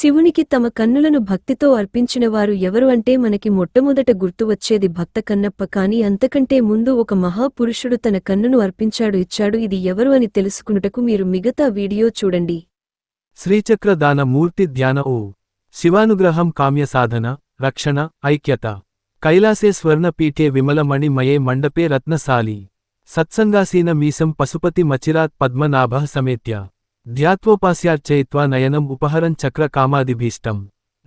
శివునికి తమ కన్నులను భక్తితో అర్పించిన వారు ఎవరు అంటే మనకి మొట్టమొదట గుర్తు వచ్చేది భక్త కన్నప్ప. కాని అంతకంటే ముందు ఒక మహాపురుషుడు తన కన్నును అర్పించాడు ఇచ్చాడు. ఇది ఎవరు అని తెలుసుకునుటకు మీరు మిగతా వీడియో చూడండి. శ్రీచక్ర దాన మూర్తి ధ్యాన ఓ. శివానుగ్రహం కామ్య సాధన రక్షణ ఐక్యత. కైలాసే స్వర్ణపీఠే విమలమణి మయే మండపే రత్నశాలి. సత్సంగాసీన మీసం పశుపతి మచిరాత్ పద్మనాభ సమేత్య. ధ్యాత్వోపాస్యార్చయిత్వా నయనం ఉపహరం చక్ర కామాదిభీష్టం.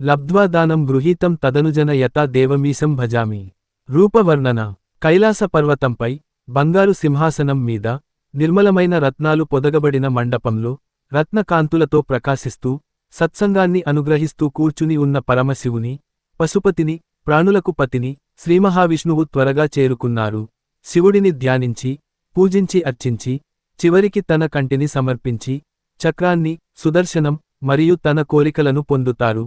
లబ్ధ్వా దానం గృహీతం తదనుజన యథా దేవమీశం భజామి. రూపవర్ణన. కైలాస పర్వతంపై బంగారు సింహాసనం మీద నిర్మలమైన రత్నాలు పొదగబడిన మండపంలో రత్నకాంతులతో ప్రకాశిస్తూ సత్సంగాన్ని అనుగ్రహిస్తూ కూర్చుని ఉన్న పరమశివుని పశుపతిని ప్రాణులకు పతిని శ్రీమహావిష్ణువు త్వరగా చేరుకున్నారు. శివుడిని ధ్యానించి పూజించి అర్చించి చివరికి తన కంటిని సమర్పించి చక్రాన్ని సుదర్శనం మరియు తన కోరికలను పొందుతారు.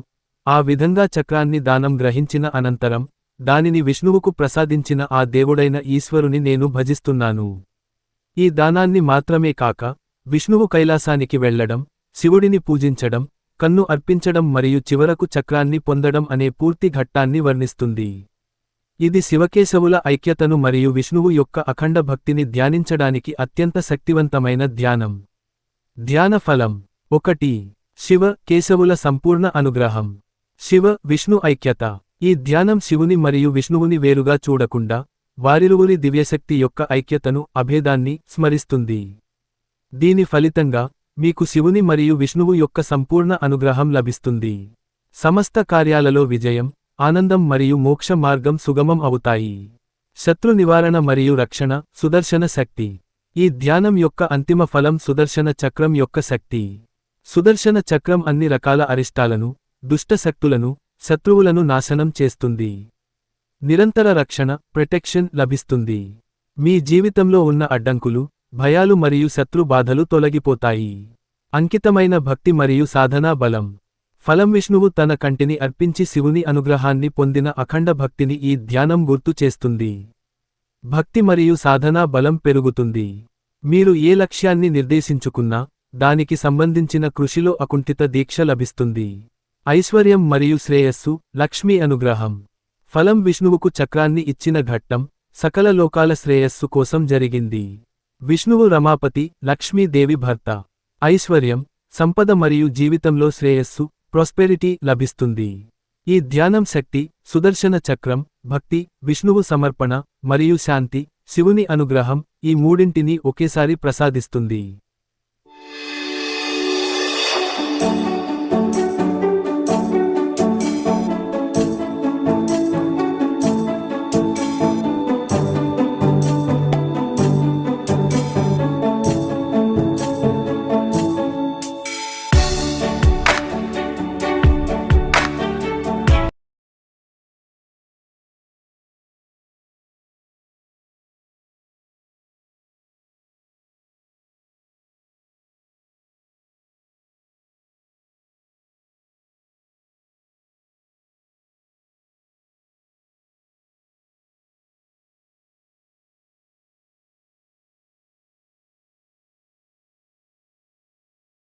ఆ విధంగా చక్రాన్ని దానం గ్రహించిన అనంతరం దానిని విష్ణువుకు ప్రసాదించిన ఆ దేవుడైన ఈశ్వరుని నేను భజిస్తున్నాను. ఈ దానాన్ని మాత్రమే కాక విష్ణువు కైలాసానికి వెళ్ళడం శివుడిని పూజించడం కన్ను అర్పించడం మరియు చివరకు చక్రాన్ని పొందడం అనే పూర్తి ఘట్టాన్ని వర్ణిస్తుంది. ఇది శివకేశవుల ఐక్యతను మరియు విష్ణువు యొక్క అఖండ భక్తిని ధ్యానించడానికి అత్యంత శక్తివంతమైన ధ్యానం. ధ్యాన ఫలం ఒకటి శివ కేశవుల సంపూర్ణ అనుగ్రహం. శివ విష్ణు ఐక్యత. ఈ ధ్యానం శివుని మరియు విష్ణువుని వేరుగా చూడకుండా వారిరువురి దివ్యశక్తి యొక్క ఐక్యతను అభేదాన్ని స్మరిస్తుంది. దీని ఫలితంగా మీకు శివుని మరియు విష్ణువు యొక్క సంపూర్ణ అనుగ్రహం లభిస్తుంది. సమస్త కార్యాలలో విజయం ఆనందం మరియు మోక్ష మార్గం సుగమం అవుతాయి. శత్రు నివారణ మరియు రక్షణ సుదర్శన శక్తి. ఈ ధ్యానం యొక్క అంతిమ ఫలం సుదర్శన చక్రం యొక్క శక్తి. సుదర్శన చక్రం అన్ని రకాల అరిష్టాలను దుష్ట శక్తులను శత్రువులను నాశనం చేస్తుంది. నిరంతర రక్షణ ప్రొటెక్షన్ లభిస్తుంది. మీ జీవితంలో ఉన్న అడ్డంకులు భయాలు మరియు శత్రు బాధలు తొలగిపోతాయి. అంకితమైన భక్తి మరియు సాధనా బలం. ఫలం విష్ణువు తన కంటిని అర్పించి శివుని అనుగ్రహాన్ని పొందిన అఖండ భక్తిని ఈ ధ్యానం గుర్తు చేస్తుంది. భక్తి మరియు సాధనా బలం పెరుగుతుంది. మీరు ఏ లక్ష్యాన్ని నిర్దేశించుకున్నా దానికి సంబంధించిన కృషిలో అకుంఠిత దీక్ష లభిస్తుంది. ఐశ్వర్యం మరియు శ్రేయస్సు లక్ష్మీ అనుగ్రహం. ఫలం విష్ణువుకు చక్రాన్ని ఇచ్చిన ఘట్టం సకల లోకాల శ్రేయస్సు కోసం జరిగింది. విష్ణువు రమాపతి లక్ష్మీదేవి భర్త. ఐశ్వర్యం సంపద మరియు జీవితంలో శ్రేయస్సు ప్రాస్పెరిటీ లభిస్తుంది. ఈ ధ్యానం శక్తి సుదర్శన చక్రం భక్తి విష్ణువు సమర్పణ మరియు శాంతి శివుని అనుగ్రహం ఈ మూడింటిని ఒకేసారి ప్రసాదిస్తుంది.